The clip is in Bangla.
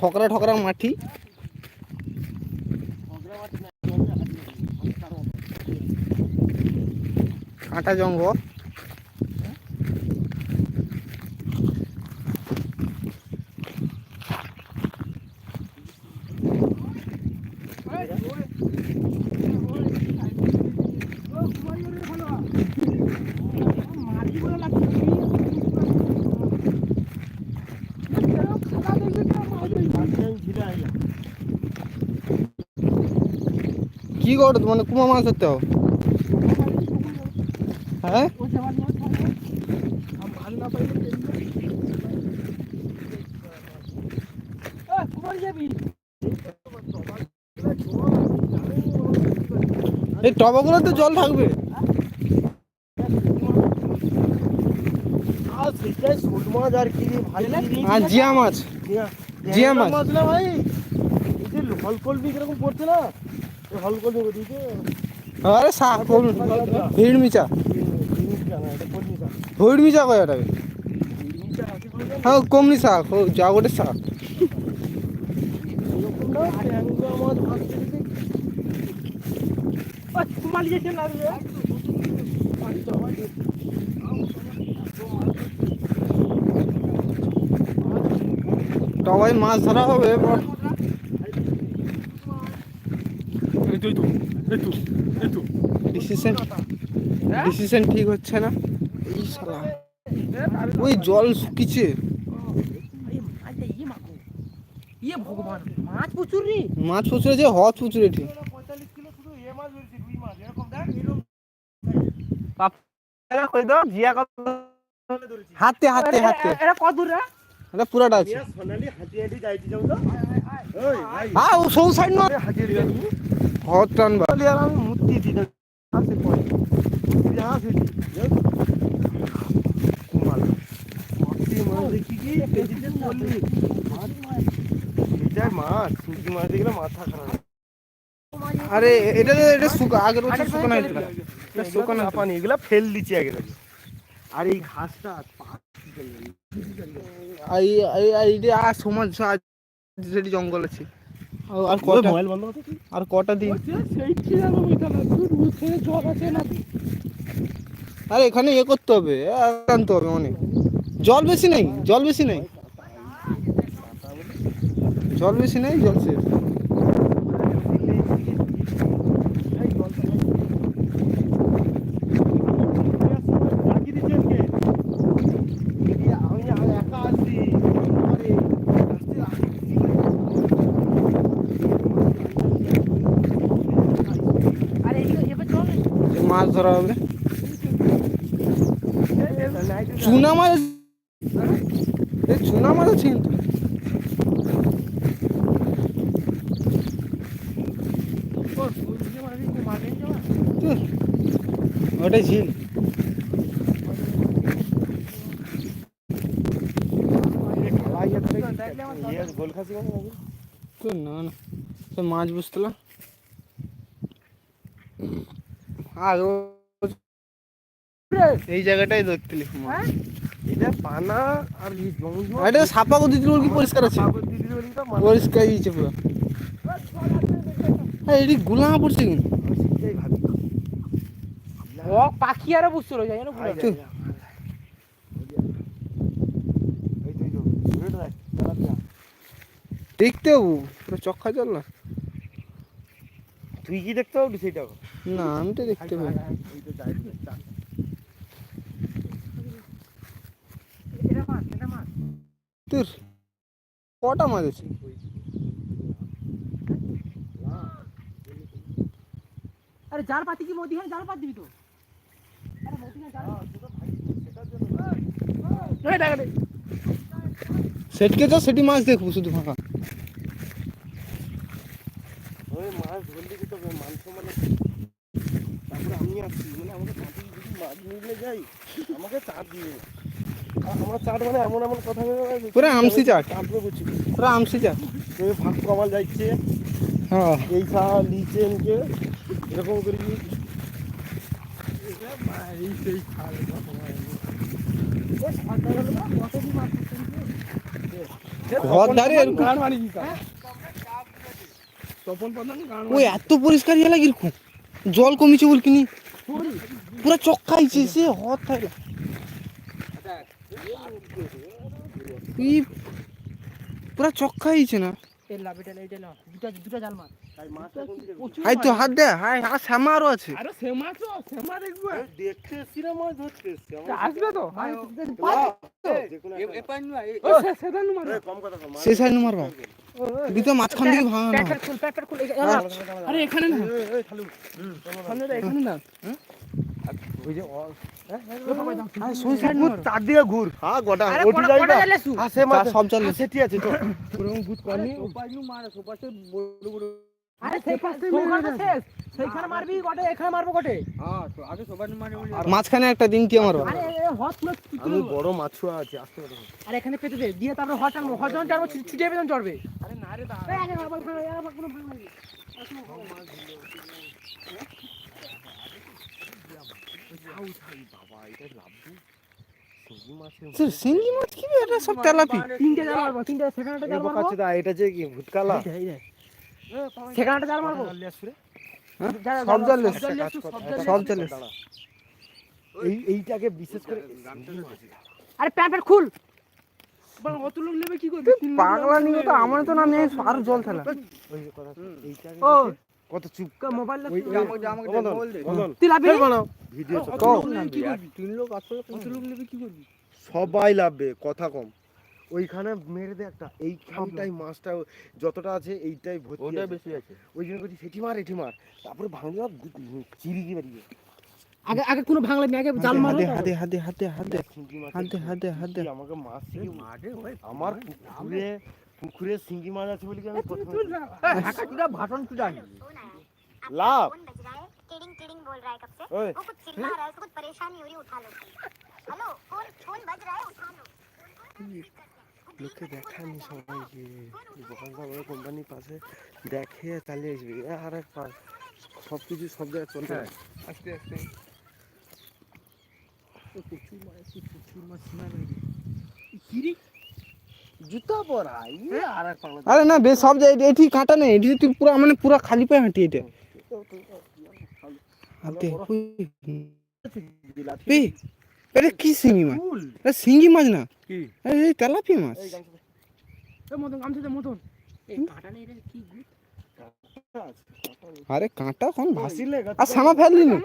ঠকরা ঠকরা মাটি কাঁটা জঙ্গল। কি করো মানে কুমা মাছ ধরতে হবে হ্যাঁ? এই টবাগুলো তো জল থাকবে। আর জিয়া মাছ। জিয়া মাছ। না ভাই এই যে হলকলবি কীরকম পড়ছে না? আরে শাক ভিড় মিচা ভিড় মিচা কয় ওটাকে? হ্যাঁ কমনি শাক যা গোটে শাক সবাই মাছ ধরা হবে এবার ডিসিশন ডিসিশন ঠিক হচ্ছে না? এই শালা। ওই জল শুকিছে। ইয়ে মাছ প্রচুর আছে হত প্রচুর এটি। হাতে হাতে হাতে এটা কত দূর? রে এটা পুরাটা আছে। সোনালি হাতি হাতি যাইতে যাও তো। ওই ভাই হ্যাঁ ও সৌ সাইড না হাতি আমি মূর্তি দিতে আসে পড়ে যা আসে মাল মূর্তি মাল দেখি কি পেজিতে বললি। মাছ মাছ এটা মাছ শুকি মাছ দেখলে মাথা খারাপ। আরে এটা তো এটা শুকা আগের বছর শুকানো হয়েছিল। এটা শুকানো পানি এগুলা ফেল দিচ্ছি আগে থেকে আর এই ঘাসটা আর এই এই- এই যে আর সমাজ আজ যেটি জঙ্গল আছে। আর- আর কটা? মোবাইল বন্ধ করতে আর কটা দিন? আরে এখানে ইয়ে করতে হবে আর আনতে হবে অনেক। জল বেশি নেই জল বেশি নেই। জল বেশি নেই জল শেষ বাকি দিচ্ছেন কে আমি একা আসছি আরে আরে এদিকে এবার চল মাছ ধরা হবে। চুনা মাছ চুনা মাছ আছে কিন্তু। ওটাই ঝিল। না না। মাছ বুঝতলাম আর ও- এই জায়গাটাই দেখতেলি হ্যাঁ? এটা পানা আর এই জঙ্গল এটা সাপা করে দিতে কি পরিষ্কার আছে পরিষ্কার দিয়েছে পুরো হ্যাঁ এটি গুলা পড়ছে কিন্তু ও পাখি আর বুঝছিল যাই না যা। দেখতে হব পুরো চক্কা না তুই কি দেখতে পাবি সেটা না আমি তো দেখতে পাই এই তো যাই, যা। এটা মাছ এটা মাছ তোর কটা মাছ আছে আরে জাল পাতি কি মোদি হয় জাল পাত দিবি তো আরে মোদি না জাল এই ডাকা দে সেটকে তো সেটি মাছ দেখব শুধু ফাঁকা ওই মাছ ধরলে কি তো মাংস মানে তারপরে আমি আসছি মানে আমাকে চাঁদি যদি মাছ নিয়ে যাই আমাকে চাপ দিয়ে। আর আমার চাট মানে এমন এমন কথা বলে পুরো আমসি চাট। চাপড়ে বুঝছি পুরো আমসি যা তুমি ভাত কমাল যাচ্ছে হ্যাঁ। এই খা নিচে নিচে এরকম করে কি? এই সেই খাল ঘর ধারে গান মারি কি তপন প্রধান ওই এত পরিষ্কার ইয়ে লাগি এরকম জল কমিছে বল কিনি পুরা। চক্কাইছে সে হত ই পুরা এটা এটা না? দুটা দুটা জাল মার। তাই মাছটা কোন দিকে প্রচুর হাই তো হাত দে হাই হাত শ্যামারও আছে। আরে সেমা তো সেমা দেখব। দেখতে এসছি ধরতে আসবে তো? হ্যাঁ হ্যাঁ সব চলে হ্যাঁ, সেটি আছে তো আরে সেই পাশে সোগাটা শেষ। সেইখানে মারবি গটে এখানে মারবো গটে। মাঝখানে একটা দিন দিয়ে মারবা আরে হট না আমি বড় মাছুয়া আছে আসতে পারো আরে এখানে পেতে দে দিয়ে তারপরে হট টানবো হট যখন টানবো ছুটে বেতন চড়বে। আরে না রে কোনো সে সিঙ্গি মাছ কি এটা সব তেলাপি। তিনটে জাল মারবো তিনটে সেখানে একটা জাল মারবো। দা এটা যে কি ভুটকালা একটা জাল মারবো? হ্যাঁ? সব জাল সব জাল লেস, সব জাল এই এইটাকে বিশেষ করে আরে প্যাকেট খুল। পাগলা নিয়ে তো আমার তো আর জল ও। কত চুপ। মোবাইল ভিডিও সবাই লাভবে কথা কম। ওইখানে মেরে দে একটা এইখানটাই মাছটা যতটা আছে এইটাই ভর্তি ওটাই বেশি আছে ওই জন্য করছি সেটি মার এটি মার তারপরে ভাঙলে চিরি কি বেরিয়ে আগে আগে কোনো ভাঙলে নি আগে জাল মারো হাতে হাতে হাতে হাতে সিঙ্গি মাছ হাতে হাতে হাতে আমাকে মাছ থেকে আমার পুকুরে পুকুরে সিঙ্গি মাছ আছে বলে কি আমি প্রথমে ভাটন তুই লাভ फोन बज रहा है टिडिंग टिडिंग बोल रहा है कब से ओए वो कुछ चिल्ला रहा है उसको कुछ परेशानी हो रही है उठा लो हेलो फोन फोन बज रहा है उठा लो লোকে দেখায়নি সবাইকে দোকানদার ওই কোম্পানির পাশে দেখে চালিয়ে আসবে আর এক পাশ সব কিছু সব জায়গায় চলে হয় আস্তে আস্তে জুতা পরা ইয়ে আর এক পাগলা আরে না বে সব জায়গায় এটি কাটা নেই এটি তুই পুরো মানে পুরো খালি পায়ে হাঁটি এটা হাতে বে এটা কি সিঙ্গি মাছ? এটা সিঙ্গি মাছ না? কি? এই তেলাপি মাছ। মতন গামছা দে মতন আরে কাঁটা কোন ভাসি ভাসিলে আর সামা ফেললি না?